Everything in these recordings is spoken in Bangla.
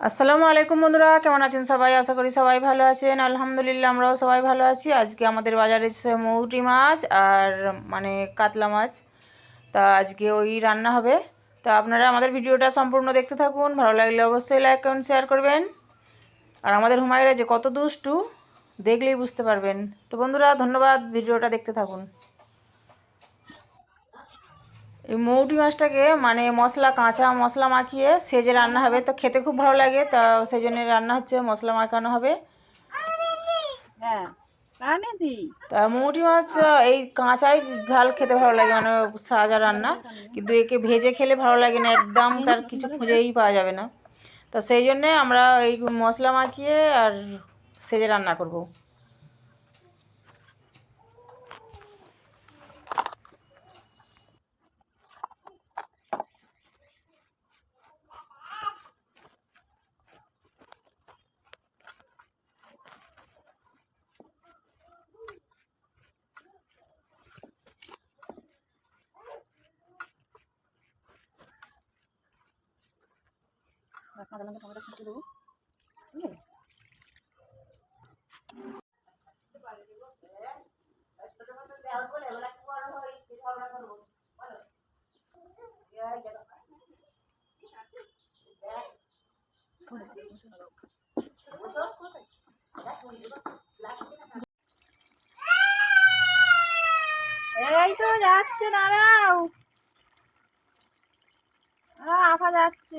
আসসালামু আলাইকুম বন্ধুরা, কেমন আছেন সবাই? আশা করি সবাই ভালো আছেন। আলহামদুলিল্লাহ, আমরাও সবাই ভালো আছি। আজকে আমাদের বাজারে এসেছে মৌটি মাছ আর মানে কাতলা মাছ। তা আজকে ওই রান্না হবে। তা আপনারা আমাদের ভিডিওটা সম্পূর্ণ দেখতে থাকুন। ভালো লাগলে অবশ্যই লাইক, কমেন্ট, শেয়ার করবেন। আর আমাদের হুমায়রা যে কত দুষ্টু, দেখলেই বুঝতে পারবেন। তো বন্ধুরা, ধন্যবাদ ভিডিওটা দেখতে থাকুন। এই মৌটি মাছটাকে মানে মশলা কাঁচা মশলা মাখিয়ে সেজে রান্না হবে। তো খেতে খুব ভালো লাগে তা সেই জন্য রান্না হচ্ছে মশলা মাখানো হবে। হ্যাঁ তা মৌটি মাছ এই কাঁচাই ঝাল খেতে ভালো লাগে মানে সাজা রান্না। কিন্তু একে ভেজে খেলে ভালো লাগে না একদম তার কিছু খুঁজেই পাওয়া যাবে না। তা সেই জন্যে আমরা এই মশলা মাখিয়ে আর সেজে রান্না করব। কাঁচা এই তো যাচ্ছে দাঁড়াও। আফা যাচ্ছে।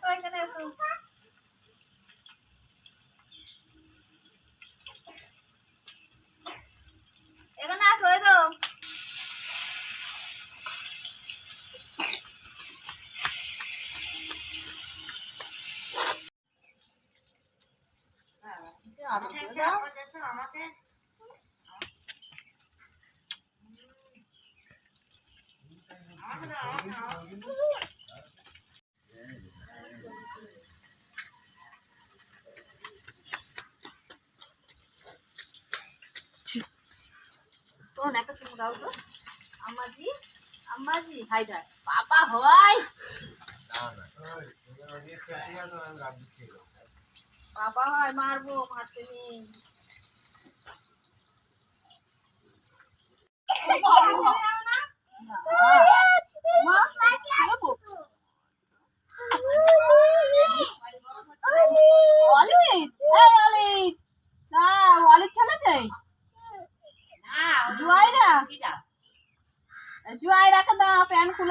soy con eso. con eso, eso. Hãy subscribe cho kênh Ghiền Mì Gõ Để không bỏ lỡ những video hấp dẫn দাও তো। আম্মাজি আম্মাজি হাইটা বাবা হয়। পাপা হয় মারবো মারতে নেই।